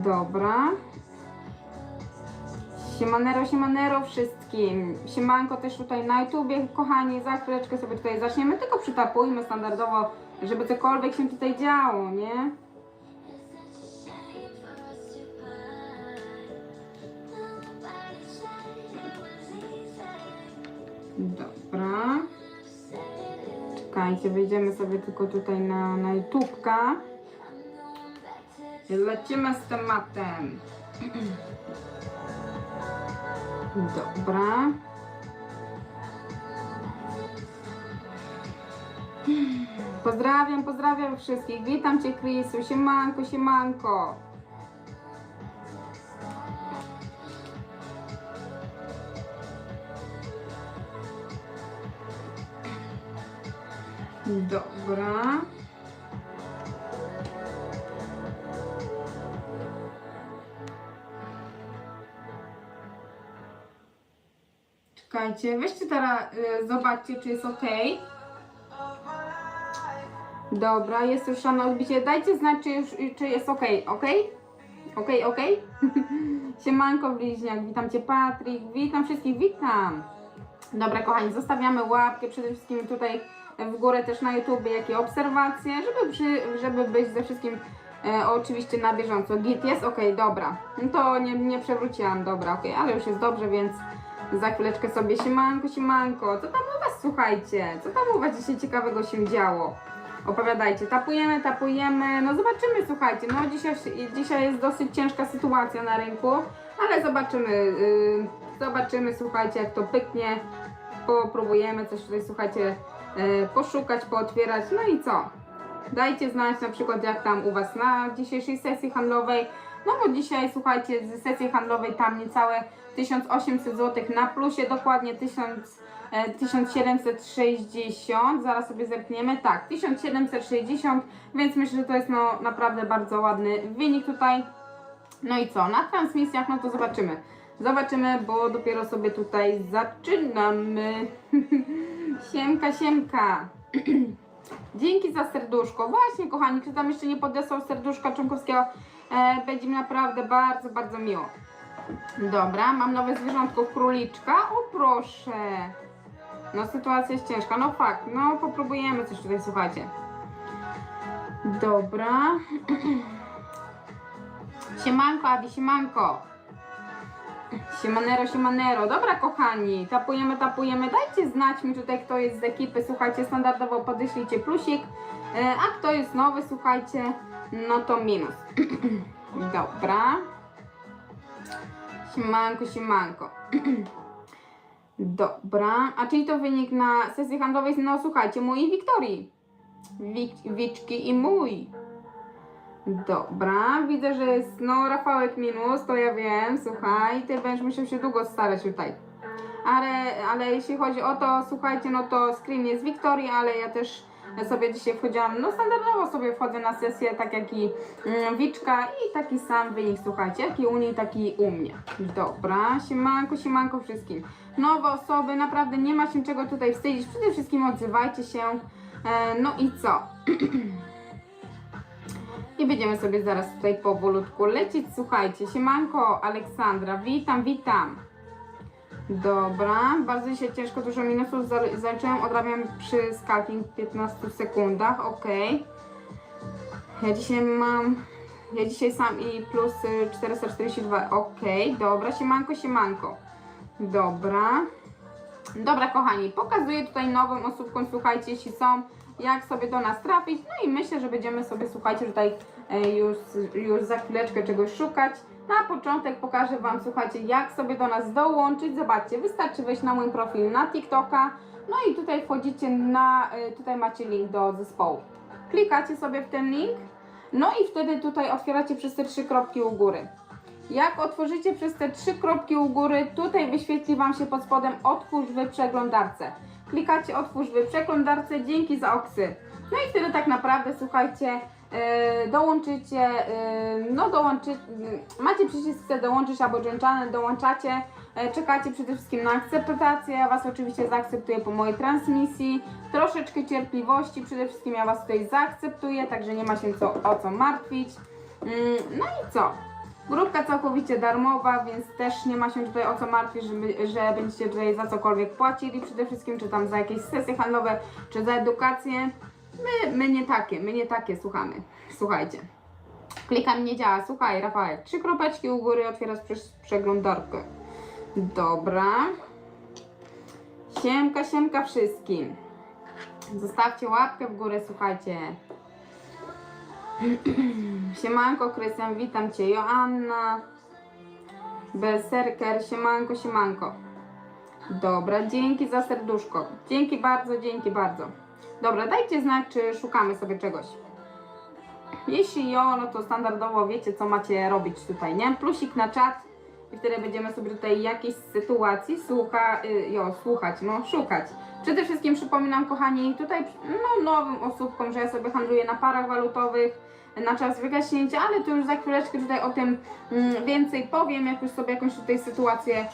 Dobra. Siemanero, siemanero wszystkim. Siemanko też tutaj na YouTubie, kochani. Za chwileczkę sobie tutaj zaczniemy, tylko przytapujmy standardowo, żeby cokolwiek się tutaj działo, nie? Dobra. Czekajcie, wejdziemy sobie tylko tutaj na, na YouTubka. Lecimy z tematem. Dobra. Pozdrawiam, pozdrawiam wszystkich. Witam Cię, Krisu. Siemanko, siemanko. Dobra. Czekajcie, weźcie teraz, y, zobaczcie, czy jest ok. Dobra, jest już na odbicie. Dajcie znać, czy, już, czy jest ok, ok? Ok, ok? Siemanko bliźniak, witam Cię Patryk, witam wszystkich, witam. Dobra, kochani, zostawiamy łapkę przede wszystkim tutaj w górę też na YouTubie, jakie obserwacje, żeby, przy, żeby być ze wszystkim e, oczywiście na bieżąco. Git jest? Ok, dobra. No to nie, nie przewróciłam, dobra, ok, ale już jest dobrze, więc za chwileczkę sobie siemanko, siemanko. Co tam u Was, słuchajcie? Co tam u Was dzisiaj ciekawego się działo? Opowiadajcie, tapujemy, tapujemy, no zobaczymy, słuchajcie, no dzisiaj, dzisiaj jest dosyć ciężka sytuacja na rynku, ale zobaczymy, yy, zobaczymy, słuchajcie, jak to pyknie, popróbujemy coś tutaj, słuchajcie, yy, poszukać, pootwierać, no i co? Dajcie znać na przykład, jak tam u Was na dzisiejszej sesji handlowej, no bo dzisiaj, słuchajcie, z sesji handlowej tam niecałe 1800 zł na plusie, dokładnie 1000 e, 1760, zaraz sobie zerkniemy, tak, 1760, więc myślę, że to jest no naprawdę bardzo ładny wynik tutaj. No i co, na transmisjach, no to zobaczymy. Zobaczymy, bo dopiero sobie tutaj zaczynamy. siemka, siemka. Dzięki za serduszko. Właśnie, kochani, kto tam jeszcze nie podesłał serduszka członkowskiego, e, będzie mi naprawdę bardzo, bardzo miło. Dobra, mam nowe zwierzątko, króliczka. O proszę. No sytuacja jest ciężka, no fakt, no popróbujemy coś tutaj, słuchajcie. Dobra. Siemanko, Adi, siemanko. Siemanero, siemanero. Dobra, kochani, tapujemy, tapujemy. Dajcie znać mi tutaj, kto jest z ekipy. Słuchajcie, standardowo podeślijcie plusik. E, A kto jest nowy, słuchajcie, no to minus. Dobra. Siemanko, siemanko. Dobra, a czyli to wynik na sesji handlowej, no słuchajcie, i Wiktorii. Wik, Wiczki i mój. Dobra, widzę, że jest, no Rafałek minus, to ja wiem, słuchaj, ty będziesz musiał się długo starać tutaj. Ale, ale jeśli chodzi o to, słuchajcie, no to screen jest Wiktorii, ale ja też sobie dzisiaj wchodziłam, no standardowo sobie wchodzę na sesję, tak jak i mm, Wiczka i taki sam wynik, słuchajcie, jak i u niej, taki u mnie. Dobra, siemanko, siemanko wszystkim. Nowe osoby, naprawdę nie ma się czego tutaj wstydzić, przede wszystkim odzywajcie się, e, no i co? I będziemy sobie zaraz tutaj powolutku lecieć, słuchajcie, siemanko Aleksandra, witam, witam. Dobra, bardzo się ciężko, dużo minusów za- zaliczyłem, odrabiam przy skalking w 15 sekundach, ok. Ja dzisiaj mam, ja dzisiaj sam i plus y, 442, ok, dobra, siemanko, siemanko. Dobra. Dobra, kochani, pokazuję tutaj nowym osóbkom, słuchajcie, jeśli są, jak sobie do nas trafić. No i myślę, że będziemy sobie, słuchajcie, tutaj już, już za chwileczkę czegoś szukać. Na początek pokażę Wam, słuchajcie, jak sobie do nas dołączyć. Zobaczcie, wystarczy wejść na mój profil na TikToka. No i tutaj wchodzicie na, e, tutaj macie link do zespołu. Klikacie sobie w ten link. No i wtedy tutaj otwieracie przez te trzy kropki u góry. Jak otworzycie przez te trzy kropki u góry, tutaj wyświetli Wam się pod spodem otwórz w przeglądarce. Klikacie otwórz w przeglądarce, dzięki za oksy. No i wtedy tak naprawdę, słuchajcie, e, dołączycie, e, no dołączy, macie przycisk chce dołączyć albo channel, dołączacie, e, czekacie przede wszystkim na akceptację, ja Was oczywiście zaakceptuję po mojej transmisji, troszeczkę cierpliwości, przede wszystkim ja Was tutaj zaakceptuję, także nie ma się co, o co martwić. Mm, No i co? Grupka całkowicie darmowa, więc też nie ma się tutaj o co martwić, że, my- że będziecie tutaj za cokolwiek płacili przede wszystkim, czy tam za jakieś sesje handlowe, czy za edukację. My, my nie takie, my nie takie słuchamy. Słuchajcie. Klikam nie działa. Słuchaj, Rafał, trzy kropeczki u góry otwierasz przeglądarkę. Dobra. Siemka, siemka wszystkim. Zostawcie łapkę w górę, słuchajcie. Siemanko, Krystian, witam Cię. Joanna. Berserker, siemanko, siemanko. Dobra, dzięki za serduszko. Dzięki bardzo, dzięki bardzo. Dobra, dajcie znać, czy szukamy sobie czegoś. Jeśli jo, no to standardowo wiecie, co macie robić tutaj, nie? Plusik na czat i wtedy będziemy sobie tutaj jakiejś sytuacji słucha, y, jo, słuchać, no szukać. Przede wszystkim przypominam, kochani, tutaj no, nowym osóbkom, że ja sobie handluję na parach walutowych na czas wygaśnięcia, ale to już za chwileczkę tutaj o tym mm, więcej powiem, jak już sobie jakąś tutaj sytuację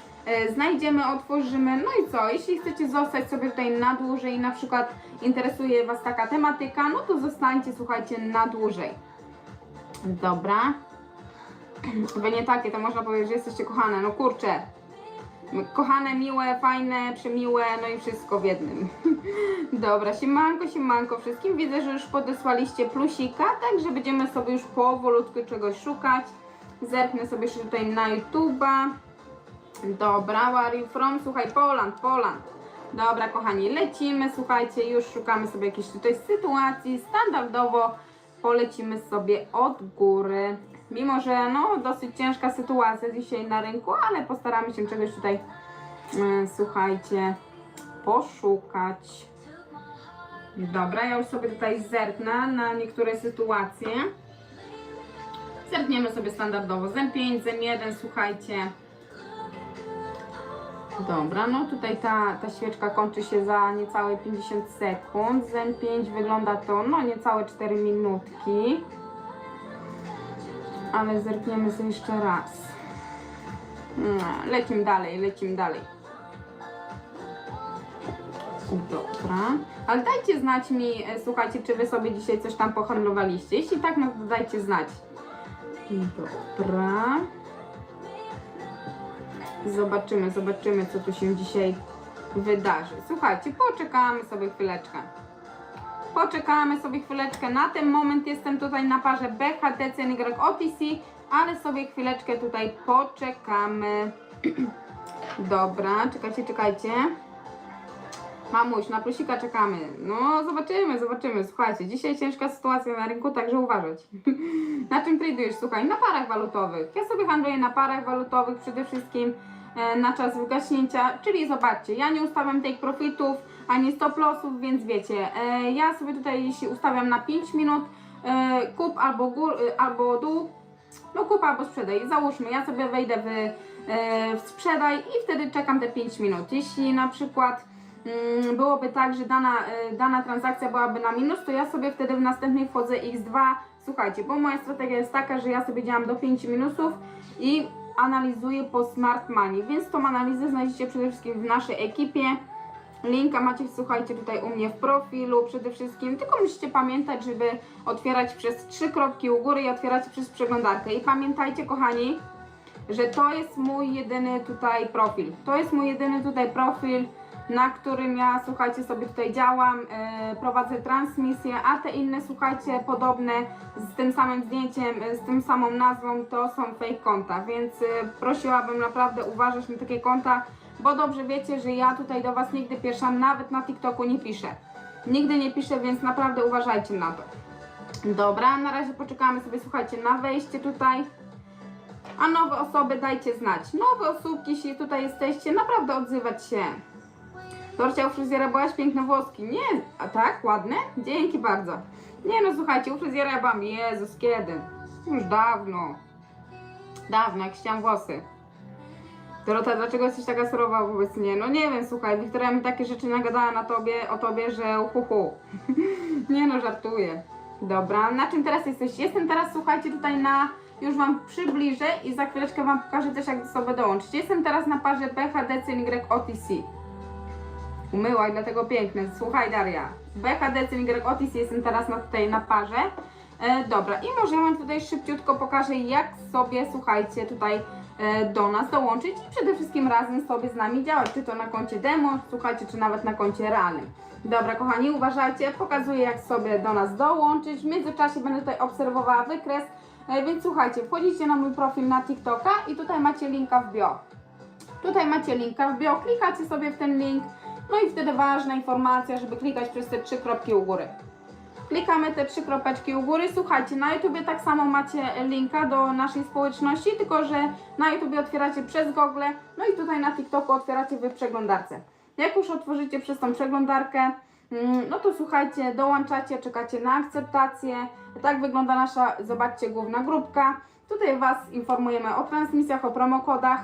znajdziemy, otworzymy. No i co, jeśli chcecie zostać sobie tutaj na dłużej na przykład interesuje Was taka tematyka, no to zostańcie, słuchajcie, na dłużej. Dobra. Wy nie takie, to można powiedzieć, że jesteście kochane. No kurczę. Kochane, miłe, fajne, przemiłe, no i wszystko w jednym. Dobra, siemanko, siemanko wszystkim. Widzę, że już podesłaliście plusika, także będziemy sobie już powolutku czegoś szukać. Zerknę sobie jeszcze tutaj na YouTube'a. Dobra, where are you from? Słuchaj, Poland, Poland. Dobra, kochani, lecimy, słuchajcie, już szukamy sobie jakiejś tutaj sytuacji. Standardowo polecimy sobie od góry. Mimo, że no, dosyć ciężka sytuacja dzisiaj na rynku, ale postaramy się czegoś tutaj, e, słuchajcie, poszukać. Dobra, ja już sobie tutaj zerknę na niektóre sytuacje. Zerkniemy sobie standardowo. Zem 5, Zem 1, słuchajcie. Dobra, no tutaj ta, ta świeczka kończy się za niecałe 50 sekund. Zem 5 wygląda to no niecałe 4 minutki. Ale zerkniemy sobie jeszcze raz. No, lecimy dalej, lecimy dalej. Dobra. Ale dajcie znać mi, e, słuchajcie, czy wy sobie dzisiaj coś tam pohandlowaliście. Jeśli tak, no to dajcie znać. Dobra. Zobaczymy, zobaczymy, co tu się dzisiaj wydarzy. Słuchajcie, poczekamy sobie chwileczkę. Poczekamy sobie chwileczkę. Na ten moment jestem tutaj na parze BHT CNY OTC, ale sobie chwileczkę tutaj poczekamy. Dobra, czekajcie, czekajcie. Mamuś, na plusika czekamy. No, zobaczymy, zobaczymy. Słuchajcie, dzisiaj ciężka sytuacja na rynku, także uważać. na czym tradujesz? Słuchaj, na parach walutowych. Ja sobie handluję na parach walutowych przede wszystkim na czas wygaśnięcia, czyli zobaczcie, ja nie ustawiam take profitów, ani stop lossów, więc wiecie, e, ja sobie tutaj jeśli ustawiam na 5 minut e, kup albo gór, e, albo dół, no kup albo sprzedaj. Załóżmy, ja sobie wejdę w, e, w sprzedaj i wtedy czekam te 5 minut. Jeśli na przykład mm, byłoby tak, że dana, e, dana transakcja byłaby na minus, to ja sobie wtedy w następnej wchodzę x2. Słuchajcie, bo moja strategia jest taka, że ja sobie działam do 5 minusów i analizuję po smart money, więc tą analizę znajdziecie przede wszystkim w naszej ekipie. Linka macie, słuchajcie, tutaj u mnie w profilu przede wszystkim, tylko musicie pamiętać, żeby otwierać przez trzy kropki u góry i otwierać przez przeglądarkę. I pamiętajcie, kochani, że to jest mój jedyny tutaj profil. To jest mój jedyny tutaj profil, na którym ja, słuchajcie, sobie tutaj działam, yy, prowadzę transmisję, a te inne, słuchajcie, podobne z tym samym zdjęciem, yy, z tym samą nazwą, to są fake konta, więc yy, prosiłabym naprawdę uważać na takie konta, bo dobrze wiecie, że ja tutaj do Was nigdy pierwsza, nawet na TikToku nie piszę. Nigdy nie piszę, więc naprawdę uważajcie na to. Dobra, na razie poczekamy sobie, słuchajcie, na wejście tutaj. A nowe osoby dajcie znać. Nowe osóbki, jeśli tutaj jesteście, naprawdę odzywać się. Dorcia u fryzjera byłaś piękne włoski. Nie, a tak? Ładne? Dzięki bardzo. Nie no, słuchajcie, u fryzjera ja byłam, Jezus, kiedy? Już dawno. Dawno, jak chciałam włosy. Dorota, dlaczego jesteś taka surowa wobec mnie? No nie wiem, słuchaj, Wiktoria mi takie rzeczy nagadała na tobie, o tobie, że uhuhu. nie no, żartuję. Dobra, na czym teraz jesteś? Jestem teraz, słuchajcie, tutaj na... Już Wam przybliżę i za chwileczkę Wam pokażę też, jak do sobie dołączyć. Jestem teraz na parze BHD CNY OTC. Umyła i dlatego piękne. Słuchaj Daria, BHD CNY OTC jestem teraz na, tutaj na parze. E, dobra, i może ja Wam tutaj szybciutko pokażę, jak sobie, słuchajcie, tutaj e, do nas dołączyć i przede wszystkim razem sobie z nami działać, czy to na koncie demo, słuchajcie, czy nawet na koncie realnym. Dobra, kochani, uważajcie, pokazuję, jak sobie do nas dołączyć. W międzyczasie będę tutaj obserwowała wykres, e, więc słuchajcie, wchodzicie na mój profil na TikToka i tutaj macie linka w bio. Tutaj macie linka w bio, klikacie sobie w ten link, no i wtedy ważna informacja, żeby klikać przez te trzy kropki u góry. Klikamy te trzy kropeczki u góry. Słuchajcie, na YouTubie tak samo macie linka do naszej społeczności, tylko że na YouTubie otwieracie przez Google, no i tutaj na TikToku otwieracie w przeglądarce. Jak już otworzycie przez tą przeglądarkę, mm, no to słuchajcie, dołączacie, czekacie na akceptację. Tak wygląda nasza, zobaczcie, główna grupka. Tutaj Was informujemy o transmisjach, o promokodach,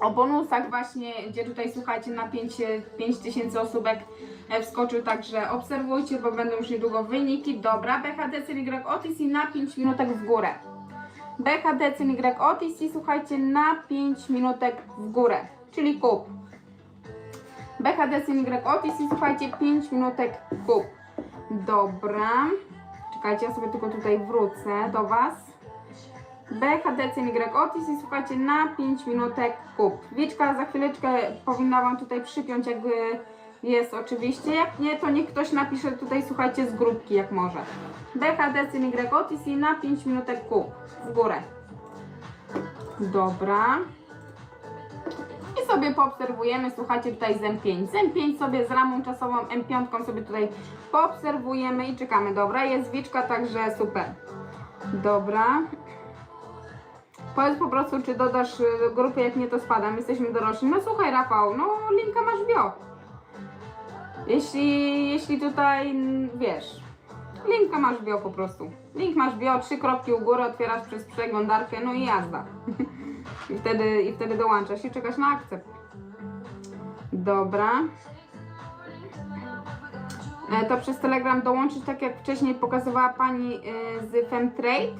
o bonusach właśnie, gdzie tutaj słuchajcie na 5000 osóbek e, wskoczył, także obserwujcie, bo będą już niedługo wyniki. Dobra, BHD CY OTC na 5 minutek w górę. BHD CY OTC, słuchajcie, na 5 minutek w górę, czyli kup. BHD CY OTC, słuchajcie, 5 minutek kup. Dobra, czekajcie, ja sobie tylko tutaj wrócę do Was. BHD CY Otis i słuchajcie, na 5 minutek kup. Wieczka za chwileczkę powinna Wam tutaj przypiąć, jakby jest oczywiście. Jak nie, to niech ktoś napisze tutaj, słuchajcie, z grupki, jak może. BHD CY Otis i na 5 minutek kup. W górę. Dobra. I sobie poobserwujemy, słuchajcie, tutaj z M5. Z M5 sobie z ramą czasową M5 sobie tutaj poobserwujemy i czekamy. Dobra, jest wieczka, także super. Dobra. Powiedz po prostu, czy dodasz y, do grupy, jak nie to spadam, jesteśmy dorośli. No słuchaj Rafał, no linka masz bio. Jeśli, jeśli tutaj, wiesz, linka masz bio po prostu. Link masz bio, trzy kropki u góry, otwierasz przez przeglądarkę, no i jazda. I wtedy, I wtedy dołączasz i czekasz na akcept. Dobra. E, To przez Telegram dołączyć, tak jak wcześniej pokazywała Pani y, z Femtrade.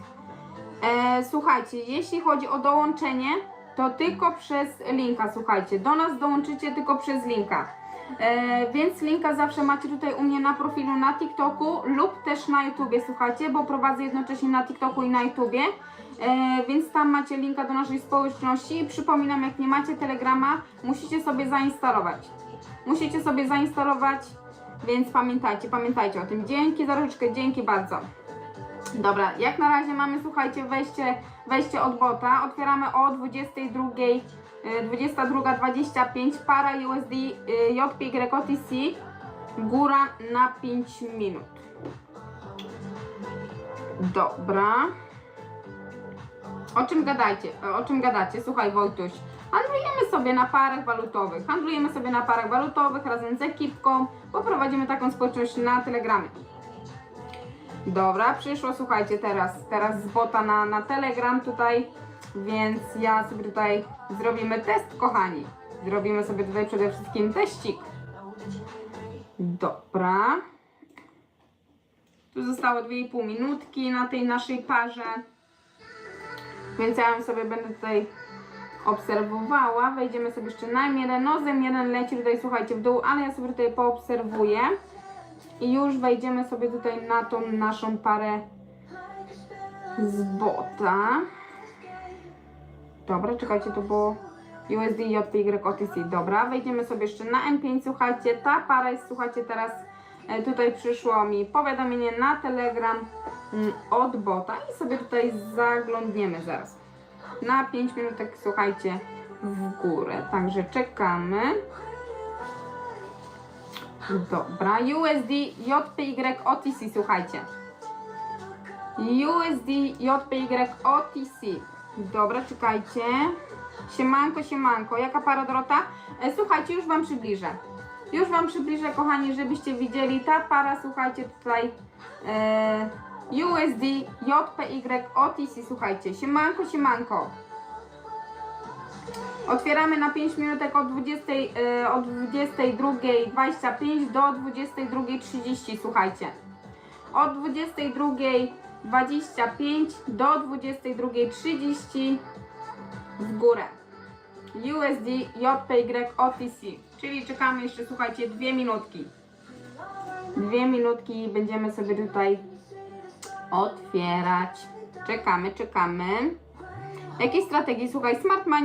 E, słuchajcie, jeśli chodzi o dołączenie, to tylko przez linka, słuchajcie. Do nas dołączycie tylko przez linka. E, więc linka zawsze macie tutaj u mnie na profilu na TikToku lub też na YouTubie, słuchajcie, bo prowadzę jednocześnie na TikToku i na YouTubie. E, więc tam macie linka do naszej społeczności. Przypominam, jak nie macie Telegrama, musicie sobie zainstalować. Musicie sobie zainstalować, więc pamiętajcie, pamiętajcie o tym. Dzięki za dzięki bardzo. Dobra, jak na razie mamy, słuchajcie, wejście, wejście od bota. Otwieramy o 22, y, 22.25 para USD y, JPY OTC. Góra na 5 minut. Dobra. O czym gadajcie? O czym gadacie? Słuchaj Wojtuś. Handlujemy sobie na parach walutowych. Handlujemy sobie na parach walutowych razem z ekipką. Poprowadzimy taką społeczność na Telegramie. Dobra, przyszło, słuchajcie, teraz, teraz z bota na, na Telegram tutaj, więc ja sobie tutaj zrobimy test, kochani. Zrobimy sobie tutaj przede wszystkim teścik. Dobra. Tu zostało 2,5 minutki na tej naszej parze. Więc ja sobie będę tutaj obserwowała. Wejdziemy sobie jeszcze na M1. No, z M1 leci tutaj, słuchajcie, w dół, ale ja sobie tutaj poobserwuję. I już wejdziemy sobie tutaj na tą naszą parę z bota. Dobra, czekajcie, to było USD JPY OTC. Dobra, wejdziemy sobie jeszcze na M5. Słuchajcie, ta para jest, słuchajcie, teraz e, tutaj przyszło mi powiadomienie na Telegram mm, od bota i sobie tutaj zaglądniemy zaraz. Na 5 minutek, słuchajcie, w górę. Także czekamy. Dobra, USD JPY OTC, słuchajcie. USD JPY OTC. Dobra, czekajcie. Siemanko, siemanko. Jaka para Dorota? E, słuchajcie, już Wam przybliżę. Już Wam przybliżę, kochani, żebyście widzieli. Ta para, słuchajcie, tutaj e, USD JPY OTC, słuchajcie. Siemanko, siemanko. Otwieramy na 5 minutek od 20, e, od 22.25 do 22.30, słuchajcie. Od 22.25 do 22.30 w górę. USD JPY OTC, czyli czekamy jeszcze, słuchajcie, dwie minutki. Dwie minutki i będziemy sobie tutaj otwierać. Czekamy, czekamy. Jakiej strategii? Słuchaj, Smart Money